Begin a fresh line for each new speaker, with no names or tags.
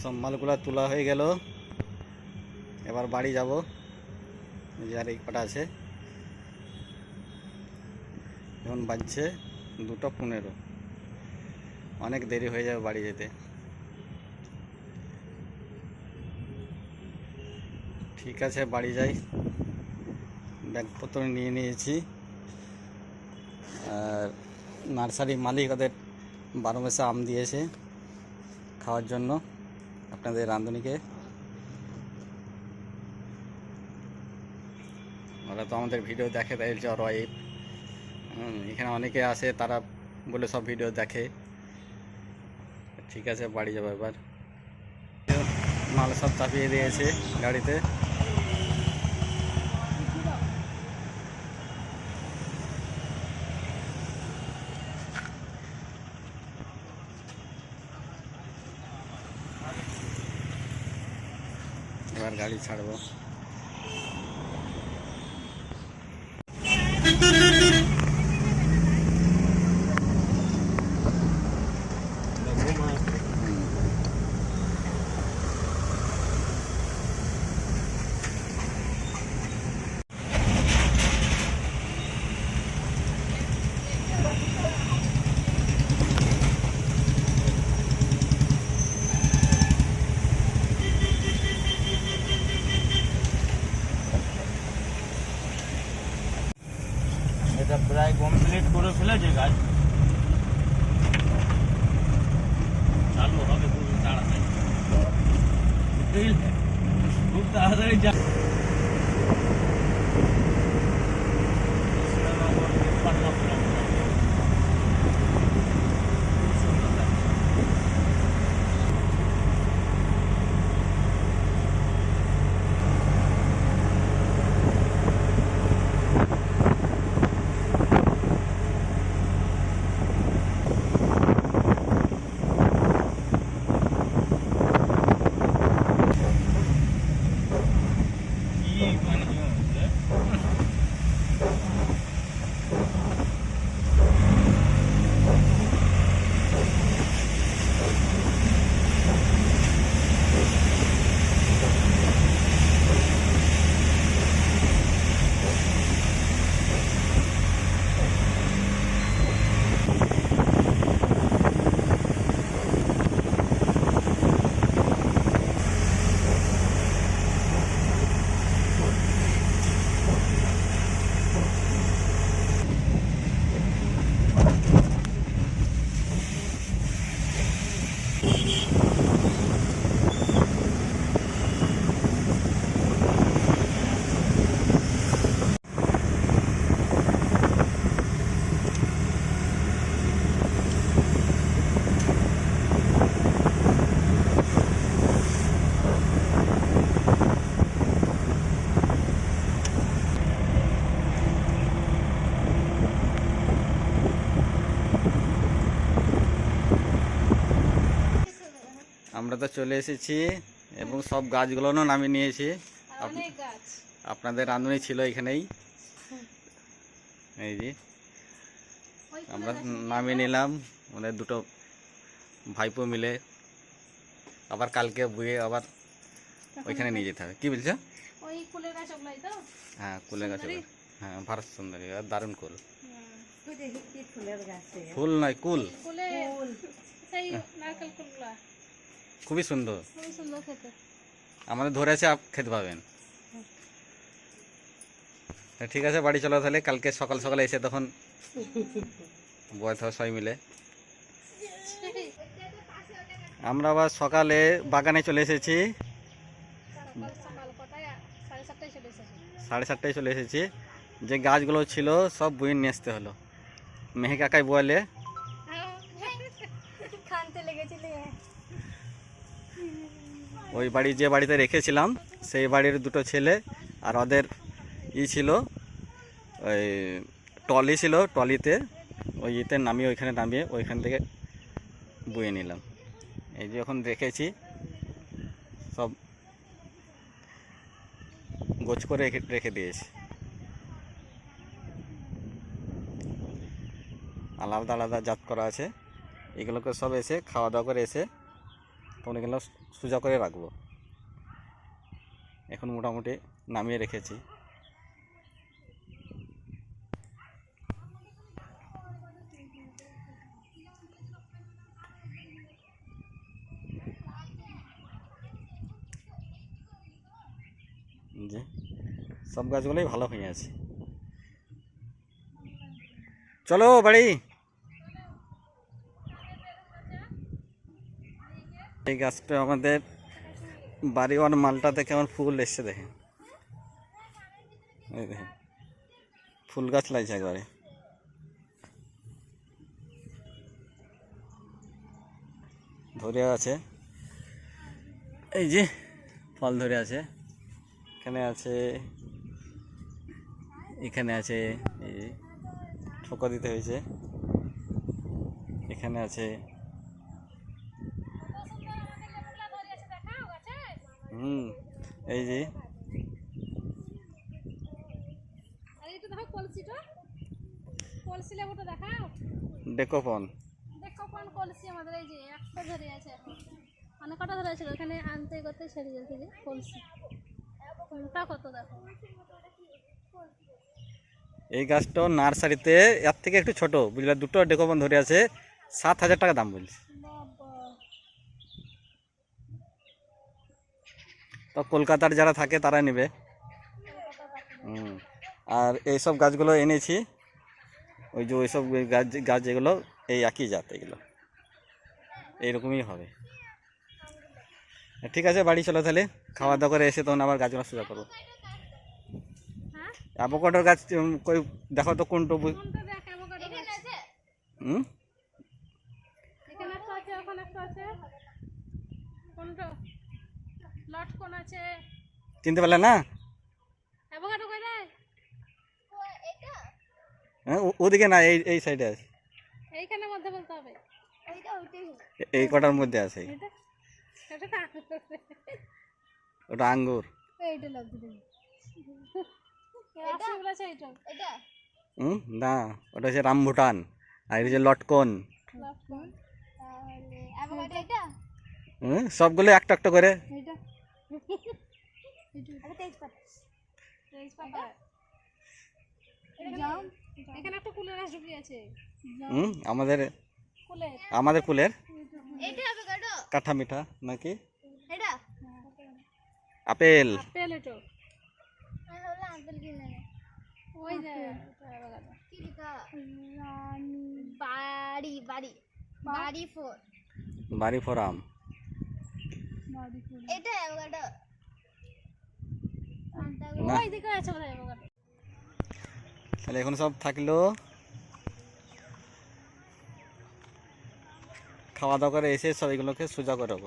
সব মালগুলো তোলা হয়ে গেল। এবার বাড়ি যাব। যার এই কটা আছে। এখন বাজছে দুটো পনেরো। অনেক দেরি হয়ে যাবে বাড়ি যেতে। ঠিক আছে, বাড়ি যাই। ব্যাগপত্র নিয়ে নিয়েছি। আর নার্সারি মালিক ওদের বারো মাসে আম দিয়েছে খাওয়ার জন্য আপনাদের রাঁধুনিকে। ওরা তো আমাদের ভিডিও দেখে, তাই ওর ওয়াইফ এখানে অনেকে আসে, তারা বলে সব ভিডিও দেখে। ঠিক আছে, বাড়ি যাব এবার। মাল সব চাপিয়ে দিয়েছে গাড়িতে এবার গাড়ি ছাড়বো।
এটা প্রায় কমপ্লিট করে ফেলেছে কাজ চালু হবে খুব তাড়াতাড়ি বুঝলে? খুব তাড়াতাড়ি much.
আমরা তো চলে এসেছি এবং সব গাছগুলোও নামিয়ে নিয়েছি। আপ- আপনাদের রাঁধুনি ছিল এখানেই। এই যে। আমরা নামিয়ে নিলাম। ওদের দুটো ভাইপো মিলে। আবার কালকে বুয়ে আবার ওইখানে নিয়ে যেতে হবে। কি বলছো? হ্যাঁ কুলের গাছ হ্যাঁ ভারত সুন্দরী। আর দারুণ কুল। ফুল নয় কুল।
সেই নারকেল ফুলগুলা
খুবই সুন্দর।
খুবই সুন্দর খেতে।
আমাদের ধরেছে আপ খেতে পাবেন। ঠিক আছে বাড়ি চলো তাহলে কালকে সকাল সকালে এসে তখন বয়স হবে সবাই মিলে। আমরা আবার সকালে বাগানে চলে এসেছি।
সাড়ে সাতটায় চলে
সাড়ে সাতটায় চলে এসেছি। যে গাছগুলো ছিল সব বইয়ে নিয়ে আসতে হলো। মেহে কাকাই বলে ওই বাড়ি যে বাড়িতে রেখেছিলাম, সেই বাড়ির দুটো ছেলে আর ওদের ই ছিল, ওই টলি ছিল টলিতে ওই ইতে নামিয়ে ওইখানে নামিয়ে ওইখান থেকে বয়ে নিলাম। এই যে এখন রেখেছি, সব গোছ করে রেখে- দিয়েছে। আলাদা আলাদা জাত করা আছে, এগুলোকে সব এসে খাওয়া দাওয়া করে এসে তখন এগুলো সোজা করে রাখব। এখন মোটামুটি নামিয়ে রেখেছি। যে সব গাছগুলোই ভালো হয়ে আছে। চলো বাড়ি। এই গাছটা আমাদের বাড়িওয়ার মালটাতে কেমন ফুল এসছে দেখে। ফুল গাছ লাগছে একবারে। ধরে আছে। এই যে ফল ধরে আছে। এখানে আছে এখানে আছে, এই ঠোকা দিতে হয়েছে। এখানে আছে হুম এই যে।
আর এটা দেখো কলসিটা কলসি
ডেকোপন।
আমাদের এই যে একটা ধরে আছে অনেক কটা ধরে আছে? ওখানে আনতে করতে ছেড়ে গেছে যে কলসি। কোনটা কত দেখো?
এই গাছটা নার্সারিতে এর থেকে একটু ছোট। বুঝলে? দুটো ডেকোপন ধরে আছে। সাত হাজার টাকা দাম বলছে
বাবা
তো কলকাতার যারা থাকে তারা নেবে। হুম। আর এইসব গাছগুলো এনেছি। ওই যে ওইসব গাছ গাছ যেগুলো এই একই জাত এগুলো। এইরকমই হবে। ঠিক আছে বাড়ি চলো তাহলে। খাওয়া দাওয়া করে এসে তখন আবার গাছগুলো সোজা করব।
হ্যাঁ?
অ্যাভোকাডোর গাছ কই দেখো তো কোনটা হুম?
কোনটা? লটকন আছে?
চিনতে পারলে না?
অ্যাভোকাডো কই রে
হ্যাঁ ওদিকে না এই এই সাইডে আছে।
এইখানের মধ্যে বলতে হবে।
এ- এই কটার মধ্যে আছে? ওটা আঙ্গুর।
এইটা লাগবে দেখি এটা? বলেছে এইটা? এটা?
হুম না ওটা হচ্ছে রামভুটান আর এটা হচ্ছে লটকন।
লটকন। তাহলে অ্যাভোকাডো এটা
হুম সবগুলো একটা একটা করে।
এইটা? এটা তেজপাতা তেজপাতা জাম? এখানে একটা কুলের গাছ ঢুকে আছে।
আমাদের
কুলের।
আমাদের কুলের? কাঠা মিঠা নাকি?
এটা?
আপেল।
আপেল এটা। আমি ভাবলাম আপেল কিনে ওই যে অ্যাভোকাডো কি লিখা রানী বাড়ি। বাড়ি? বাড়ি ফোর।
বাড়ি ফোরাম।
এটা অ্যাভোকাডো। ওই দিকে আছে বোধহয় অ্যাভোকাডো।
তাহলে এখন সব থাকল। খাওয়া দাওয়া করে এসে সব এগুলোকে সোজা করে রাখব